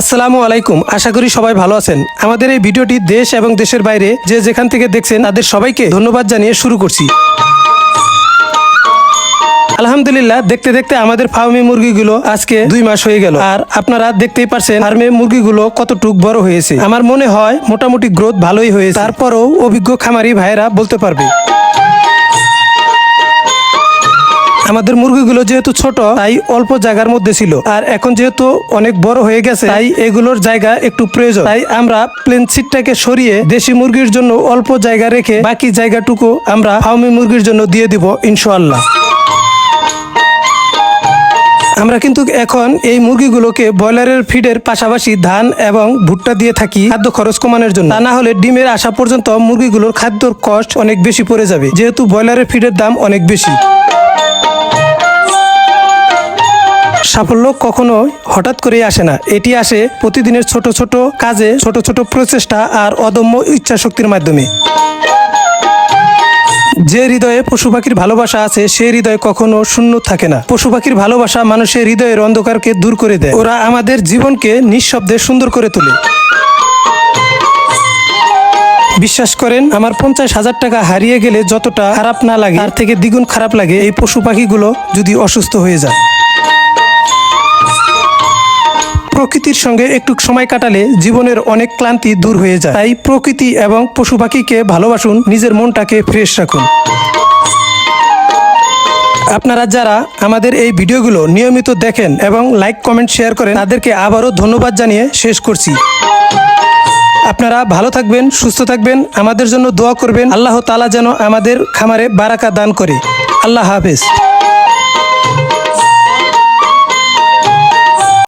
আসসালামু আলাইকুম। আশা করি সবাই ভালো আছেন। আমাদের এই ভিডিওটি দেশ এবং দেশের বাইরে যে যেখান থেকে দেখছেন, তাদের সবাইকে ধন্যবাদ জানিয়ে শুরু করছি। আলহামদুলিল্লাহ, দেখতে দেখতে আমাদের ফার্মে মুরগিগুলো আজকে দুই মাস হয়ে গেল। আর আপনারা দেখতেই পারছেন, ফার্মে মুরগিগুলো কতটুক বড় হয়েছে। আমার মনে হয়, মোটামুটি গ্রোথ ভালোই হয়েছে। তারপরেও অভিজ্ঞ খামারি ভাইয়েরা বলতে পারবে। আমাদের মুরগিগুলো যেহেতু ছোট, তাই অল্প জায়গার মধ্যে ছিল। আর এখন যেহেতু অনেক বড় হয়ে গেছে, তাই এগুলোর জায়গা একটু প্রয়োজন। তাই আমরা প্লেন সিটটাকে সরিয়ে দেশি মুরগির জন্য অল্প জায়গা রেখে বাকি জায়গাটুকু আমরা ফার্মি মুরগির জন্য দিয়ে দিব, ইনশাআল্লাহ। আমরা কিন্তু এখন এই মুরগিগুলোকে ব্রয়লারের ফিডের পাশাপাশি ধান এবং ভুট্টা দিয়ে থাকি খাদ্য খরচ কমানোর জন্য। তা না হলে ডিমের আসা পর্যন্ত মুরগিগুলোর খাদ্যর কষ্ট অনেক বেশি পড়ে যাবে, যেহেতু ব্রয়লারের ফিডের দাম অনেক বেশি। সাফল্য কখনো হঠাৎ করেই আসে না। এটি আসে প্রতিদিনের ছোট ছোট কাজে, ছোট ছোট প্রচেষ্টা আর অদম্য ইচ্ছা শক্তির মাধ্যমে। যে হৃদয়ে পশু পাখির ভালোবাসা আছে, সে হৃদয় কখনো শূন্য থাকে না। পশু পাখির ভালোবাসা মানুষের হৃদয়ের অন্ধকারকে দূর করে দেয়। ওরা আমাদের জীবনকে নিঃশব্দে সুন্দর করে তোলে। বিশ্বাস করেন, আমার পঞ্চাশ হাজার টাকা হারিয়ে গেলে যতটা খারাপ না লাগে, তার থেকে দ্বিগুণ খারাপ লাগে এই পশু পাখিগুলো যদি অসুস্থ হয়ে যায়। প্রকৃতির সঙ্গে একটু সময় কাটালে জীবনের অনেক ক্লান্তি দূর হয়ে যায়। তাই প্রকৃতি এবং পশু পাখিকে ভালোবাসুন, নিজের মনটাকে ফ্রেশ রাখুন। আপনারা যারা আমাদের এই ভিডিওগুলো নিয়মিত দেখেন এবং লাইক কমেন্ট শেয়ার করেন, তাদেরকে আবারও ধন্যবাদ জানিয়ে শেষ করছি। আপনারা ভালো থাকবেন, সুস্থ থাকবেন, আমাদের জন্য দোয়া করবেন। আল্লাহ তালা যেন আমাদের খামারে বারাকা দান করে। আল্লাহ হাফেজ।